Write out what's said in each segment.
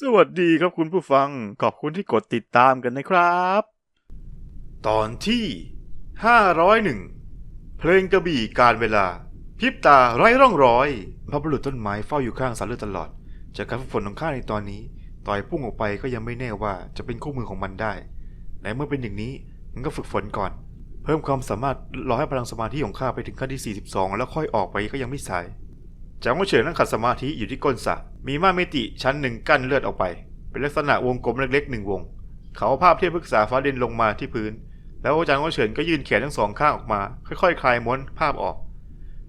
สวัสดีครับคุณผู้ฟัง ขอบคุณที่กดติดตามกันนะครับ ตอนที่ 501 เพลงกระบี่การเวลา พริบตาไร้ร่องรอยพระบุรุษต้นไม้เฝ้าอยู่ข้างสารเลือดตลอด จากการฝึกฝนของข้าในตอนนี้ ต่อยพุ่งออกไปก็ยังไม่แน่ว่าจะเป็นคู่มือของมันได้ในเมื่อเป็นอย่างนี้มันก็ฝึกฝนก่อน เพิ่มความสามารถรอให้พลังสมาธิของข้าไปถึงขั้นที่ 42 แล้วค่อยออกไปก็ยังไม่สาย จางว่าเฉินนั่งขัดสมาธิอยู่ที่ก้นสระมีม่านมิติชั้นหนึ่งกั้นเลือดออกไป เป็นลักษณะวงกลมเล็กๆหนึ่งวง เขาภาพเทียบพฤกษาฟ้าดินลงมาที่พื้น แล้วอาจารย์ว่าเฉินก็ยื่นแขนทั้งสองข้างออกมา ค่อยๆคลายม้วนภาพออก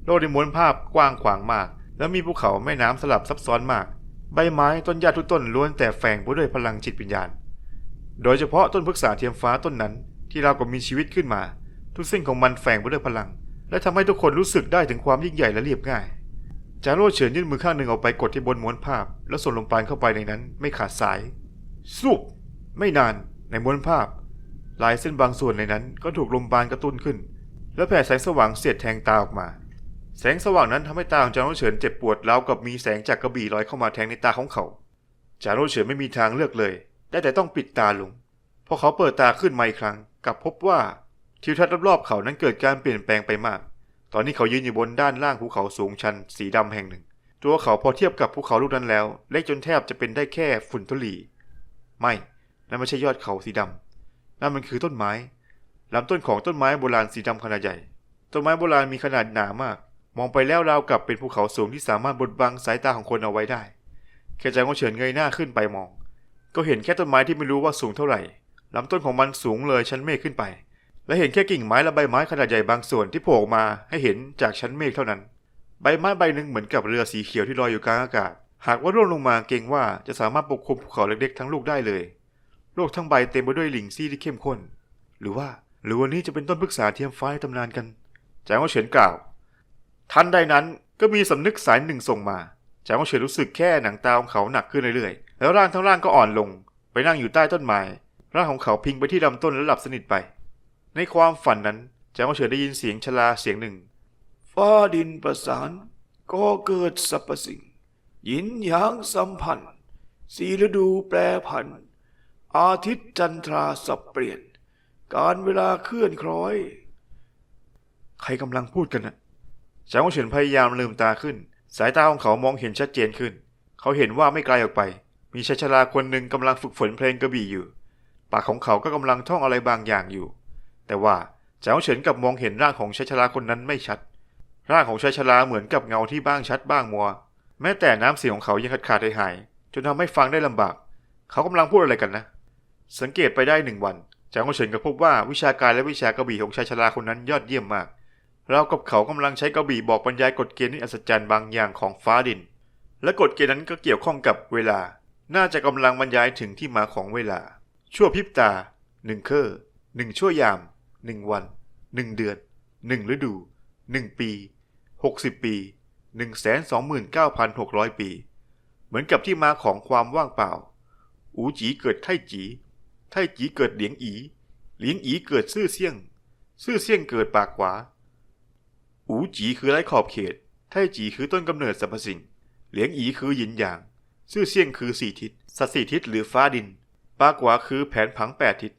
โลกในม้วนภาพกว้างขวางมาก แล้วมีภูเขาแม่น้ำสลับซับซ้อนมาก ใบไม้ต้นหญ้าทุกต้นล้วนแต่แฝงไปด้วยพลังจิตวิญญาณ โดยเฉพาะต้นพฤกษาเทียมฟ้าต้นนั้น ที่เรากับมีชีวิตขึ้นมา ทุกสิ่งของมันแฝงไปด้วยพลัง และทำให้ทุกคนรู้สึกได้ถึงความยิ่งใหญ่และเรียบง่าย จาโร่เฉินยื่นมือข้างหนึ่งออกไปกดที่บนม้วนภาพ แล้วส่งลมปาณเข้าไปในนั้นไม่ขาดสายสุบไม่นานในม้วนภาพ ลายเส้นบางส่วนในนั้นก็ถูกลมปาณกระตุ้นขึ้น แล้วแผ่แสงสว่างเสียดแทงตาออกมา แสงสว่างนั้นทำให้ตาของจาโร่เฉินเจ็บปวดราวกับมีแสงจากกระบี่ลอยเข้ามาแทงในตาของเขา จาโร่เฉินไม่มีทางเลือกเลย ได้แต่ต้องปิดตาลงพอเขาเปิดตาขึ้นมาอีกครั้งกลับพบว่าทิวทัศน์รอบๆเขานั้นเกิดการเปลี่ยนแปลงไปมาก ตอนนี้เขายืนอยู่บนด้านล่างภูเขาสูงชันสีดำแห่งหนึ่ง ตัวเขาพอเทียบกับภูเขาลูกนั้นแล้ว เล็กจนแทบจะเป็นได้แค่ฝุ่นทุลีไม่นั่นไม่ใช่ยอดเขาสีดำนั่นมันคือต้นไม้ลำต้นของต้นไม้โบราณสีดำขนาดใหญ่ ต้นไม้โบราณมีขนาดหนามาก มองไปแล้วราวกับเป็นภูเขาสูงที่สามารถบดบังสายตาของคนเอาไว้ได้ แค่ใจของเฉินเงยหน้าขึ้นไปมอง ก็เห็นแค่ต้นไม้ที่ไม่รู้ว่าสูงเท่าไหร่ลำต้นของมันสูงเลยชั้นเมฆขึ้นไป และเห็นแค่กิ่งไม้และใบไม้ขนาดใหญ่บางส่วนที่โผล่มาให้เห็นจากชั้นเมฆเท่านั้น ใบไม้ใบหนึ่งเหมือนกับเรือสีเขียวที่ลอยอยู่กลางอากาศ หากว่าร่วงลงมาเกรงว่าจะสามารถปกคลุมภูเขาเล็กๆทั้งลูกได้เลย โลกทั้งใบเต็มไปด้วยหลิงซี่ที่เข้มข้น หรือว่า หรือวันนี้จะเป็นต้นพฤกษาเทียมฟ้าตำนานกันจางว่าเฉินกล่าว ทันใดนั้นก็มีสำนึกสายหนึ่งส่งมาจางว่าเฉินรู้สึกแค่หนังตาของเขาหนักขึ้นเรื่อยๆแล้วร่างทั้งร่างก็อ่อนลง ไปนั่งอยู่ใต้ต้นไม้ร่างของเขาพิงไปที่ลำต้นแล้วหลับสนิทไป ในความฝันนั้นจางว่าเฉินได้ยินเสียงชลาเสียงหนึ่ง ฟ้าดินประสานก็เกิดสรรพสิ่ง หยินหยางสัมพันธ์สีฤดูแปรผัน อาทิตย์จันทราสับเปลี่ยน การเวลาเคลื่อนคล้อย ใครกำลังพูดกันนะจางว่าเฉินพยายามลืมตาขึ้น สายตาของเขามองเห็นชัดเจนขึ้น เขาเห็นว่าไม่ไกลออกไป มีชายชราคนหนึ่งกำลังฝึกฝนเพลงกระบี่อยู่ ปากของเขาก็กำลังท่องอะไรบางอย่างอยู่ แต่ว่าจางว่าเฉินกับมองเห็นร่างของชายชราคนนั้นไม่ชัด ร่างของชายชราเหมือนกับเงาที่บ้างชัดบ้างมัว แม้แต่น้ำเสียงของเขายังขาดขาดหายจนทำให้ฟังได้ลำบาก เขากำลังพูดอะไรกันนะ สังเกตไปได้หนึ่งวันจางว่าเฉินก็พบว่าวิชาการและวิชากระบี่ของชายชราคนนั้นยอดเยี่ยมมากเราวกับเขากำลังใช้กระบี่บอกบรรยายกฎเกณฑ์ที่อัศจรรย์บางอย่างของฟ้าดิน และกฎเกณฑ์นั้นก็เกี่ยวข้องกับเวลา น่าจะกำลังบรรยายถึงที่มาของเวลา ชั่วพริบตาหนึ่งเคอหนึ่งชั่วยาม หนึ่งวันหนึ่งเดือนหนึ่งฤดูหนึ่งปีหกสิบปีหนึ่งแสนสองหมื่นเก้าพันหกร้อยปี เหมือนกับที่มาของความว่างเปล่า อูจีเกิดไทจีไทจีเกิดเหลียงอีเหลียงอีเกิดซื่อเซี่ยง ซื่อเซี่ยงเกิดปากขวา อูจีคือไร้ขอบเขต ไทจีคือต้นกำเนิดสรรพสิ่ง เหลียงอีคือหยินหยาง ซื่อเซี่ยงคือสี่ทิศสัตสี่ทิศหรือฟ้าดิน ปากขวาคือแผนผังแปดทิศ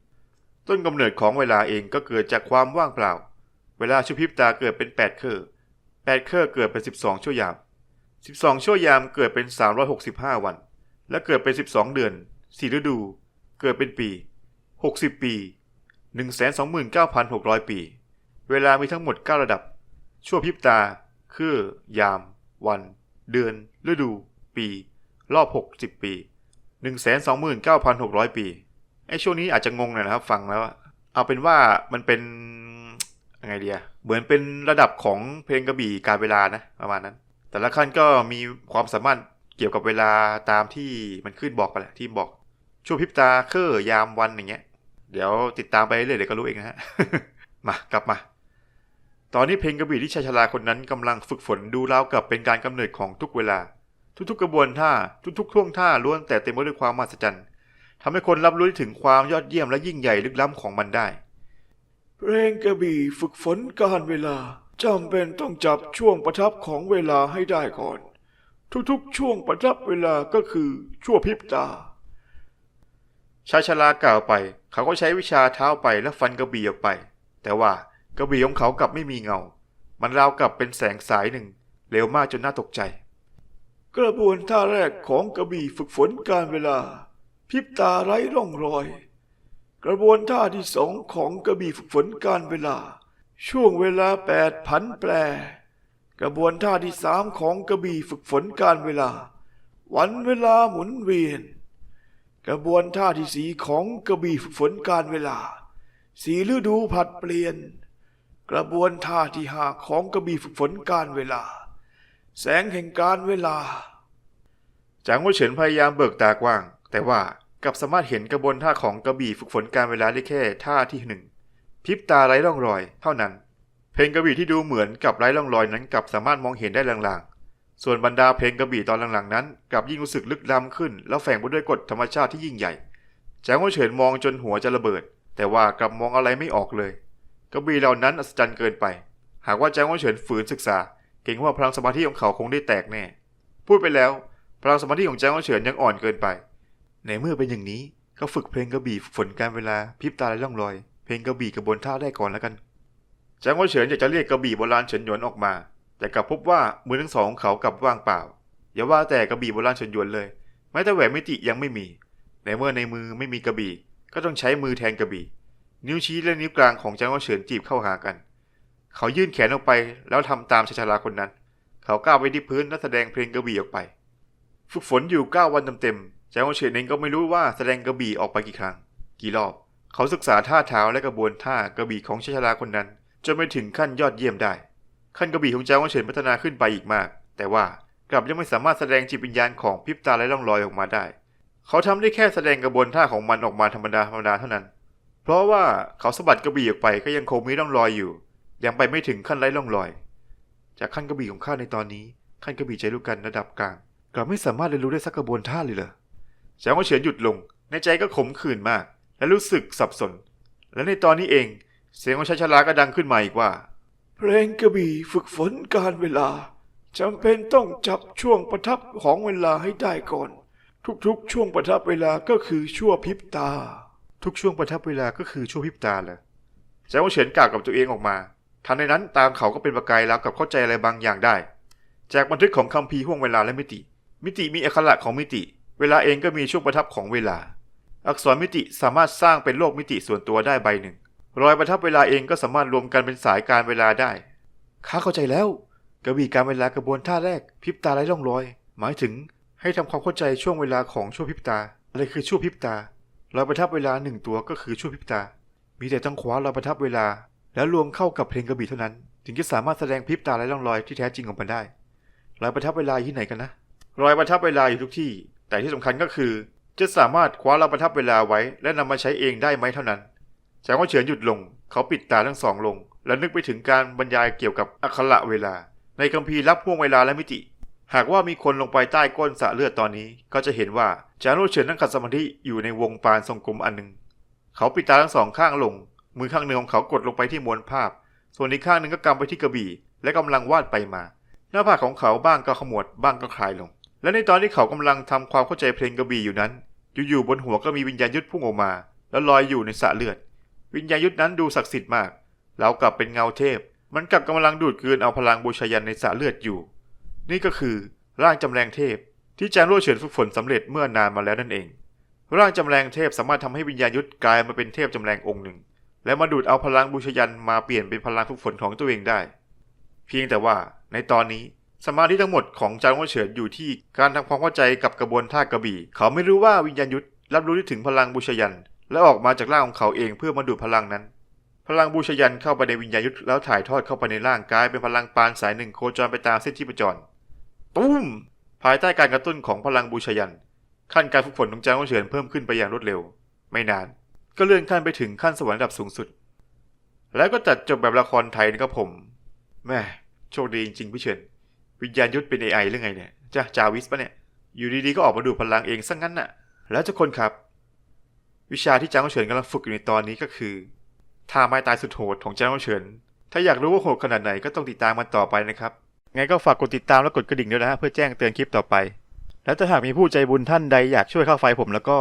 ต้นกำเนิดของเวลาเองก็เกิดจากความว่างเปล่า เวลาชุบพริบตาเกิดเป็นแปดเคอแปดเคอร์เกิดเป็นสิบสองชั่วยามสิบสองชั่วยามเกิดเป็นสามร้อยหกสิบห้าวัน และเกิดเป็นสิบสองเดือนสี่ฤดู เกิดเป็นปีหกสิบปีหนึ่งแสนสองหมื่นเก้าพันหกร้อยปี เวลามีทั้งหมดเก้าระดับ ชั่วพริบตา คือ ยาม วัน เดือน ฤดู ปี รอบหกสิบปีหนึ่งแสนสองหมื่นเก้าพันหกร้อยปี ไอ้ช่วงนี้อาจจะงงหน่อยนะครับ ฟังแล้วเอาเป็นว่ามันเป็นยังไงเดียเหมือนเป็นระดับของเพลงกระบี่การเวลานะประมาณนั้น แต่ละขั้นก็มีความสามารถเกี่ยวกับเวลาตามที่มันขึ้นบอกไปแหละที่บอกช่วงพิบตาเคอยามวันอย่างเงี้ย เดี๋ยวติดตามไปเรื่อยๆเดี๋ยวก็รู้เองนะฮะมากลับมา ตอนนี้เพลงกระบี่ที่ชายชราคนนั้นกำลังฝึกฝนดูราวกับเป็นการกำเนิดของทุกเวลา ทุกๆกระบวนท่าทุกๆท่วงท่าล้วนแต่เต็มไปด้วยความมหัศจรรย์ ทำให้คนรับรู้ได้ถึงความยอดเยี่ยมและยิ่งใหญ่ลึกล้ำของมันได้ เพลงกระบี่ฝึกฝนการเวลาจำเป็นต้องจับช่วงประทับของเวลาให้ได้ก่อน ทุกๆ ช่วงประทับเวลาก็คือชั่วพริบตา ชายชรากล่าวไป เขาก็ใช้วิชาเท้าไปและฟันกระบี่ออกไป แต่ว่ากระบี่ของเขากลับไม่มีเงา มันราวกับเป็นแสงสายหนึ่งเร็วมากจนน่าตกใจ กระบวนท่าแรกของกระบี่ฝึกฝนการเวลา พริบตาไร้ร่องรอย กระบวนท่าที่สองของกระบี่ฝึกฝนการเวลา ช่วงเวลาแปดผันแปร กระบวนท่าที่สามของกระบี่ฝึกฝนการเวลา วันเวลาหมุนเวียน กระบวนท่าที่สีของกระบี่ฝึกฝนการเวลา สีฤดูผัดเปลี่ยน กระบวนท่าที่ห้าของกระบี่ฝึกฝนการเวลา แสงแห่งการเวลาจางว่าเฉินพยายามเบิกตากว้าง แต่ว่ากลับสามารถเห็นกระบวนท่าของกระบี่ฝึกฝนการเวลาได้แค่ท่าที่หนึ่งพริบตาไร้ร่องรอยเท่านั้น เพลงกระบี่ที่ดูเหมือนกับไร้ร่องรอยนั้นกลับสามารถมองเห็นได้ลางๆ ส่วนบรรดาเพลงกระบี่ตอนหลังๆนั้นกลับยิ่งรู้สึกลึกล้ำขึ้น แล้วแฝงไปด้วยกฎธรรมชาติที่ยิ่งใหญ่จางว่าเฉินมองจนหัวจะระเบิด แต่ว่ากลับมองอะไรไม่ออกเลย กระบี่เหล่านั้นอัศจรรย์เกินไป หากว่าแจางว่าเฉินฝืนศึกษา เก่งว่าพลังสมาธิของเขาคงได้แตกแน่ พูดไปแล้ว พลังสมาธิของแจางว่าเฉินยังอ่อนเกินไป ในเมื่อเป็นอย่างนี้ก็ฝึกเพลงกระบี่ฝึกฝนการเวลาพริบตาไร้ร่องรอย เพลงกระบี่กระบนท่าได้ก่อนแล้วกันจางว่าเฉินอยากจะเรียกกระบี่โบราณเฉินหยวนออกมา แต่กลับพบว่ามือทั้งสองของเขากลับว่างเปล่าอย่าว่าแต่กระบี่โบราณเฉินหยวนเลยแม้แต่แหวนมิติยังไม่มีในเมื่อในมือไม่มีกระบี่ ก็ต้องใช้มือแทนกระบี่ นิ้วชี้และนิ้วกลางของจางว่าเฉินจีบเข้าหากัน เขายื่นแขนออกไปแล้วทำตามชายชราคนนั้น เขาก้าวไปที่พื้นและแสดงเพลงกระบี่ออกไป ฝึกฝนอยู่เก้าวันเต็ม ๆจางเฉินเองก็ไม่รู้ว่าแสดงกระบี่ออกไปกี่ครั้ง กี่รอบ เขาศึกษาท่าเท้าและกระบวนท่ากระบี่ของชายชราคนนั้นจนไปถึงขั้นยอดเยี่ยมได้ ขั้นกระบี่ของจางเฉินพัฒนาขึ้นไปอีกมาก แต่ว่ากลับยังไม่สามารถแสดงจิตวิญญาณของพริบตาและร่องรอยออกมาได้ เขาทำได้แค่แสดงกระบวนท่าของมันออกมาธรรมดาธรรมดาเท่านั้น เพราะว่าเขาสะบัดกระบี่ออกไปก็ยังคงมีร่องรอยอยู่ ยังไปไม่ถึงขั้นไร้ร่องรอย จากขั้นกระบี่ของข้าในตอนนี้ ขั้นกระบี่ใจลูกกันระดับกลางกลับไม่สามารถเรียนรู้ได้สักกระบวนท่าเลยเหรอ แสงว่าเฉียนหยุดลง ในใจก็ขมขื่นมาก และรู้สึกสับสน และในตอนนี้เอง เสียงของชายชราก็ดังขึ้นมาอีกว่า เพลงกระบี่ฝึกฝนการเวลาจำเป็นต้องจับช่วงประทับของเวลาให้ได้ก่อน ทุกๆ ช่วงประทับเวลาก็คือชั่วพริบตา ทุกช่วงประทับเวลาก็คือช่วงพริบตาเหรอแสงว่าเฉียนกล่าวกับตัวเองออกมาทันในนั้นตามเขาก็เป็นประกายแล้วกับเข้าใจอะไรบางอย่างได้ จากบันทึกของคัมภีร์ห่วงเวลาและมิติ มิติมีอักขระของมิติ เวลาเองก็มีช่วงประทับของเวลา อักษรมิติสามารถสร้างเป็นโลกมิติส่วนตัวได้ใบหนึ่ง รอยประทับเวลาเองก็สามารถรวมกันเป็นสายการเวลาได้ข้าเข้าใจแล้ว กระบี่การเวลากระบวนท่าแรกพริบตาไร้ร่องรอย หมายถึงให้ทำความเข้าใจช่วงเวลาของช่วงพริบตา อะไรคือช่วงพริบตา รอยประทับเวลาหนึ่งตัวก็คือช่วงพริบตา มีแต่ต้องคว้ารอยประทับเวลา แล้วรวมเข้ากับเพลงกระบี่เท่านั้น ถึงจะสามารถแสดงพริบตาไร้ร่องรอยที่แท้จริงออกมาได้ รอยประทับเวลาอยู่ที่ไหนกันนะ รอยประทับเวลาอยู่ทุกที่ แต่ที่สำคัญก็คือ จะสามารถคว้ารอยประทับเวลาไว้ และนำมาใช้เองได้ไหมเท่านั้นจากว่าเฉินหยุดลง เขาปิดตาทั้งสองลง และนึกไปถึงการบรรยายเกี่ยวกับอักขระเวลา ในคัมภีร์รับพ่วงเวลาและมิติ หากว่ามีคนลงไปใต้ก้นสะเลือดตอนนี้ ก็จะเห็นว่าจารุเฉินนั่งขัดสมาธิอยู่ในวงปานทรงกลมอันหนึ่งเขาปิดตาทั้งสองข้างลง มือข้างหนึ่งของเขากดลงไปที่มวลภาพ ส่วนอีกข้างหนึ่งก็กำไปที่กระบี่ และกำลังวาดไปมา หน้าผากของเขาบ้างก็ขมวดบ้างก็คลายลง และในตอนที่เขากำลังทำความเข้าใจเพลงกระบี่อยู่นั้น อยู่ๆบนหัวก็มีวิญญาณยุทธพุ่งออกมา แล้วลอยอยู่ในสระเลือด วิญญาณยุทธนั้นดูศักดิ์สิทธิ์มากแล้วกลับเป็นเงาเทพ มันกลับกำลังดูดกลืนเอาพลังบูชายันในสระเลือดอยู่ นี่ก็คือร่างจำแรงเทพ ที่จางรั่วเฉินฝึกฝนสำเร็จเมื่อนานมาแล้วนั่นเอง ร่างจำแรงเทพสามารถทำให้วิญญาณยุทธกลายมาเป็นเทพจำแรงองค์หนึ่ง และมาดูดเอาพลังบูชายันมาเปลี่ยนเป็นพลังฝึกฝนของตัวเองได้ เพียงแต่ว่าในตอนนี้ สมาธิทั้งหมดของจางรั่วเฉินอยู่ที่การทำความเข้าใจกับกระบวนท่ากระบี่ เขาไม่รู้ว่าวิญญาณยุทธรับรู้ได้ถึงพลังบูชายัน และออกมาจากร่างของเขาเองเพื่อมาดูดพลังนั้น พลังบูชายันเข้าไปในวิญญาณยุทธแล้วถ่ายทอดเข้าไปในร่างกายเป็นพลังปานสายหนึ่งโคจรไปตามเส้นที่ประจรตุ้มภายใต้การกระตุ้นของพลังบูชายัน ขั้นการฝึกฝนของจางวเฉินเพิ่มขึ้นไปอย่างรวดเร็ว ไม่นาน ก็เลื่อนขั้นไปถึงขั้นสวรรค์ระดับสูงสุด แล้วก็จัดจบแบบละครไทยนะครับผมแม่โชคดีจริงๆพี่เฉิน วิญญาณยุทธเป็น AI หรือไงเนี่ยจ้าจาวิสปะเนี่ย อยู่ดีๆก็ออกมาดูพลังเองซะงั้นน่ะ แล้วทุกคนครับ วิชาที่จางเฉินกำลังฝึกอยู่ในตอนนี้ก็คือท่าไม้ตายสุดโหดของจางเฉิน ถ้าอยากรู้ว่าโหดขนาดไหนก็ต้องติดตามมันต่อไปนะครับ ไงก็ฝากกดติดตามและกดกระดิ่งด้วยนะฮะเพื่อแจ้งเตือนคลิปต่อไป และถ้าหากมีผู้ใจบุญท่านใดอยากช่วยค่าไฟผมแล้วก็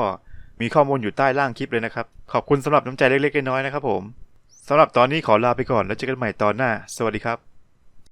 มีข้อมูลอยู่ใต้ล่างคลิปเลยนะครับ ขอบคุณสำหรับน้ำใจเล็กๆน้อยๆนะครับผมสำหรับตอนนี้ขอลาไปก่อนแล้วเจอกันใหม่ตอนหน้า สวัสดีครับ